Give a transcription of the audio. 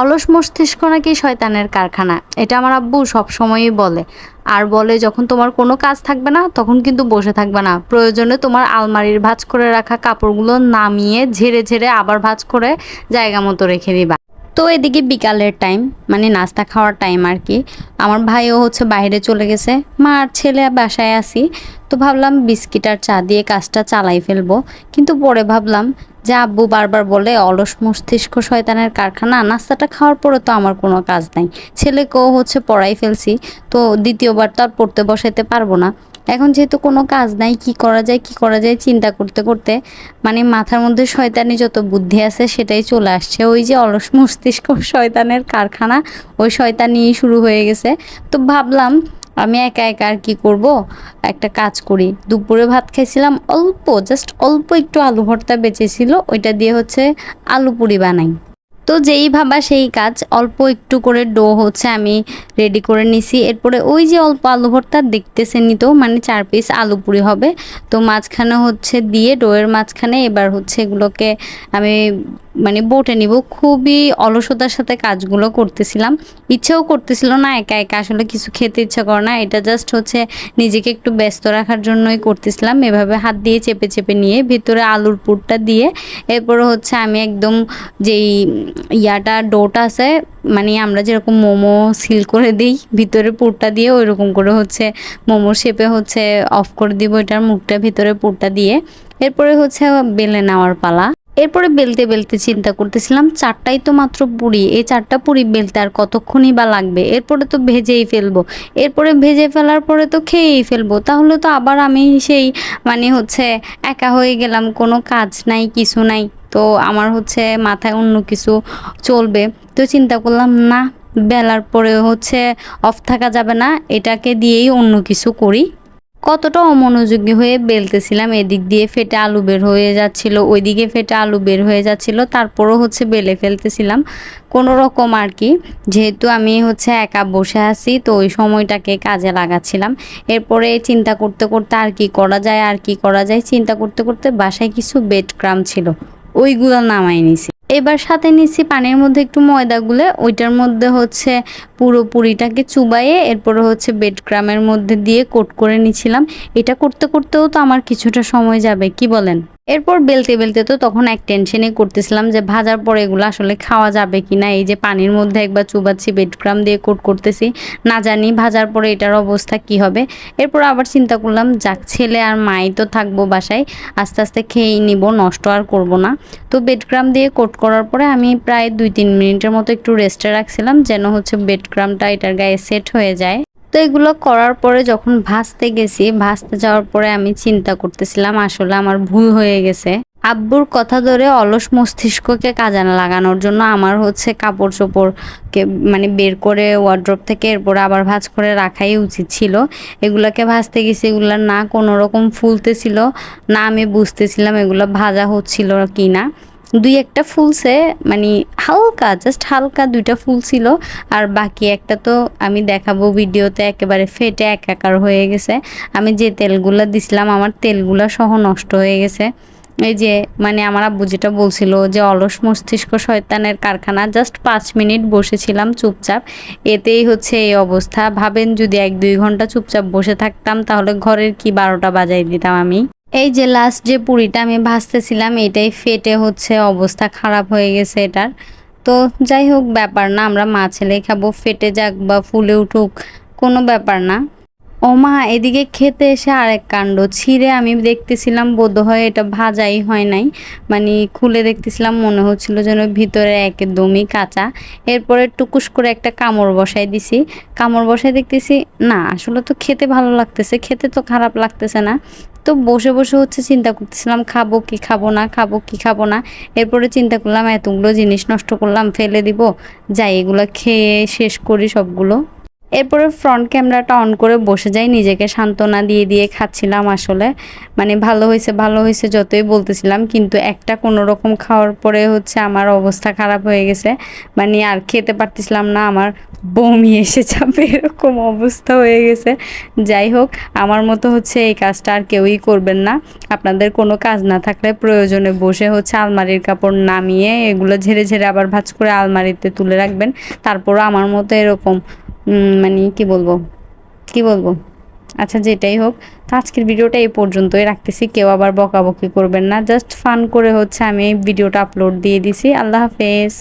অলস মস্তিষ্ক নাকি শয়তানের কারখানা? এটা আমার আব্বু সবসময়ই বলে। আর বলে, যখন তোমার কোনো কাজ থাকবে না, তখন কিন্তু বসে থাকবে না। প্রয়োজনে তোমার আলমারির ভাঁজ করে রাখা কাপড়গুলো নামিয়ে ঝেড়ে ঝেড়ে আবার ভাঁজ করে জায়গা মতো রেখে দিবা। তো এদিকে বিকালের টাইম মানে নাস্তা খাওয়ার টাইম আর কি। আমার ভাইও হচ্ছে বাইরে চলে গেছে মা আর ছেলে বাসায় আসি তো ভাবলাম বিস্কিট আর চা দিয়ে কাজটা চালাই ফেলব। কিন্তু পরে ভাবলাম যে আব্বু বারবার বলে, অলস মস্তিষ্ক শয়তানের কারখানা, নাস্তাটা খাওয়ার পরে তো আমার কোনো কাজ নাই। ছেলেকেও হচ্ছে পড়াই ফেলছি, তো দ্বিতীয়বার তো আর পড়তে বসাইতে পারব না। এখন যেহেতু কোনো কাজ নাই, কি করা যায়, কি করা যায় চিন্তা করতে করতে মানে মাথার মধ্যে শয়তানি যত বুদ্ধি আছে সেটাই চলে আসছে। ওই যে অলস মস্তিষ্ক শয়তানের কারখানা, ওই শয়তানি শুরু হয়ে গেছে। তো ভাবলাম, আমি একা একা আর কি করব? একটা কাজ করি। দুপুরে ভাত খাইছিলাম, অল্প জাস্ট অল্প একটু আলু ভর্তা বেঁচেছিল, ওইটা দিয়ে হচ্ছে আলু পুরি বানাই। তো যেই ভাবা সেই কাজ অল্প একটু করে ডো হচ্ছে, আমি রেডি করে নিছি। এরপরে ওই যে অল্প আলু ভর্তা দেখতেছেনই তো মানে চার পিস আলু পুরি হবে। তো মাঝখানে হচ্ছে দিয়ে ডোয়ের মাঝখানে এবার হচ্ছে এগুলোকে আমি মানে বটে নিব। খুবই অলসতার সাথে কাজগুলো করতেছিলাম। ইচ্ছেও করতেছিল না, একা একা আসলে কিছু খেতে ইচ্ছা করে না। এটা জাস্ট হচ্ছে নিজেকে একটু ব্যস্ত রাখার জন্যই করতেছিলাম। এভাবে হাত দিয়ে চেপে চেপে নিয়ে ভিতরে আলুর পুরটা দিয়ে, এরপরে হচ্ছে আমি একদম যেই ইয়াটা ডোটা আছে মানে আমরা যেরকম মোমো সিল করে দিই, ভিতরে পুরটা দিয়ে ওই রকম করে হচ্ছে মোমোর শেপে হচ্ছে অফ করে দিব এটার মুখটা, ভিতরে পুরটা দিয়ে। এরপরে হচ্ছে বেলে নেওয়ার পালা। এরপরে বেলতে বেলতে চিন্তা করতেছিলাম, চারটাই তো মাত্র পুরি, এই চারটা পুরি বেলতে আর কতক্ষণই বা লাগবে? এরপরে তো ভেজেই ফেলব। এরপরে ভেজে ফেলার পরে তো খেয়েই ফেলব। তাহলে তো আবার আমি সেই মানে হচ্ছে একা হয়ে গেলাম, কোনো কাজ নাই, কিছু নাই। তো আমার হচ্ছে মাথায় অন্য কিছু চলবে। তো চিন্তা করলাম, না, বেলার পরে হচ্ছে অফ থাকা যাবে না, এটাকে দিয়েই অন্য কিছু করি। কতটা অমনোযোগী হয়ে বেলতেছিলাম, এদিক দিয়ে ফেটে আলু বের হয়ে যাচ্ছিল, ওইদিকে ফেটে আলু বের হয়ে যাচ্ছিল, তারপরও হচ্ছে বেলে ফেলতেছিলাম। কোনো রকম আর কি, যেহেতু আমি হচ্ছে একা বসে আছি, তো ওই সময়টাকে কাজে লাগাচ্ছিলাম। এরপরে চিন্তা করতে করতে আর কি করা যায়, আর কি করা যায়, চিন্তা করতে করতে বাসায় কিছু বেড ক্রাম ছিল। ওইগুলো নামাই নিছি। এবার সাথে নিচ্ছি পানির মধ্যে একটু ময়দা গুলে, ওইটার মধ্যে হচ্ছে পুরো পুরিটাকে চুবাইয়ে, এরপর হচ্ছে বেড ক্রামের মধ্যে দিয়ে কোট করে নিছিলাম। এটা করতে করতেও তো আমার কিছুটা সময় যাবে, কি বলেন? এরপর বেলতে বেলতে তো তখন এক টেনশনে করতেছিলাম যে ভাজার পরে এগুলো আসলে খাওয়া যাবে কি না এই যে পানির মধ্যে একবার চুবাচ্ছি বেডক্রাম দিয়ে কোট করতেছি। না জানি ভাজার পরে এটার অবস্থা কি হবে। এরপর আবার চিন্তা করলাম, যাক, ছেলে আর মাই তো থাকব বাসায়, আস্তে আস্তে খেয়েই নিব, নষ্ট আর করব না। তো বেডক্রাম দিয়ে কোট করার পরে আমি প্রায় দুই তিন মিনিটের মতো একটু রেস্টে রাখছিলাম, যেন হচ্ছে বেডক্রামটা এটার গায়ে সেট হয়ে যায়। তো এগুলো করার পরে যখন ভাসতে গেছি ভাজতে যাওয়ার পরে আমি চিন্তা করতেছিলাম, আসলে আমার ভুল হয়ে গেছে। আব্বুর কথা ধরে অলস মস্তিষ্ককে কাজে লাগানোর জন্য আমার হচ্ছে কাপড় চোপড়কে মানে বের করে ওয়ার্ড্রপ থেকে এরপরে আবার ভাজ করে রাখাই উচিত ছিল। এগুলোকে ভাজতে গেছি, এগুলো না কোনো রকম ফুলতেছিল না আমি বুঝতেছিলাম এগুলো ভাজা হচ্ছিল কি না দুই একটা ফুলছে মানে হালকা জাস্ট হালকা দুইটা ফুল ছিল। আর বাকি একটা তো আমি দেখাবো ভিডিওতে, একেবারে ফেটে একাকার হয়ে গেছে। আমি যে তেলগুলো দিছিলাম, আমার তেলগুলো সহ নষ্ট হয়ে গেছে। এই যে মানে আমার আব্বু যেটা বলছিল যে, অলস মস্তিষ্ক শয়তানের কারখানা জাস্ট পাঁচ মিনিট বসেছিলাম চুপচাপ। এতেই হচ্ছে এই অবস্থা। ভাবেন যদি এক দুই ঘণ্টা চুপচাপ বসে থাকতাম, তাহলে ঘরের কি বারোটা বাজাই দিতাম আমি? এই যে লাস্ট যে পুরিটা আমি ভাজতেছিলাম, এটাই ফেটে হচ্ছে, অবস্থা খারাপ হয়ে গেছে এটার। তো যাই হোক, ব্যাপার না, আমরা মা ছেলেই খাব, ফেটে যাক বা ফুলে উঠুক, কোনো ব্যাপার না। ও মা এদিকে খেতে এসে আরেক কাণ্ড। ছিঁড়ে আমি দেখতেছিলাম বোধ হয় এটা ভাজাই হয় নাই। মানে খুলে দেখতেছিলাম, মনে হচ্ছিল যেন ভিতরে একদমই কাঁচা। এরপরে টুকুস করে একটা কামড় বসাই দিছি। কামড় বসাই দেখতেছি, না, আসলে তো খেতে ভালো লাগতেছে, খেতে তো খারাপ লাগতেছে না। তো বসে বসে হচ্ছে চিন্তা করতেছিলাম, খাব কি খাব না, খাব কি খাব না। এরপরে চিন্তা করলাম, এতগুলো জিনিস নষ্ট করলাম, ফেলে দিব। যাই, এগুলো খেয়ে শেষ করি সবগুলো। এরপরে ফ্রন্ট ক্যামেরাটা অন করে বসে যাই, নিজেকে সান্ত্বনা দিয়ে দিয়ে খাচ্ছিলাম আসলে। মানে ভালো হয়েছে ভালো হয়েছে যতই বলতেছিলাম, কিন্তু একটা কোনো রকম খাওয়ার পরে হচ্ছে আমার অবস্থা খারাপ হয়ে গেছে। মানে আর খেতে পারতেছিলাম না, আমার বমি এসে যাবে, এরকম অবস্থা হয়ে গেছে। যাই হোক, আমার মতো হচ্ছে এই কাজটা আর কেউই করবেন না। আপনাদের কোনো কাজ না থাকলে প্রয়োজনে বসে হচ্ছে আলমারির কাপড় নামিয়ে এগুলো ঝেড়ে ঝেড়ে আবার ভাঁজ করে আলমারিতে তুলে রাখবেন। তারপরও আমার মতো এরকম মানে কি বলব কি বলব? আচ্ছা যেটাই হোক, তো আজকের ভিডিওটা এই পর্যন্তই রাখতেছি। কেউ আবার বকাবকি করবেন না। জাস্ট ফান করে হচ্ছে আমি এই ভিডিওটা আপলোড দিয়ে দিছি। আল্লাহ হাফেজ।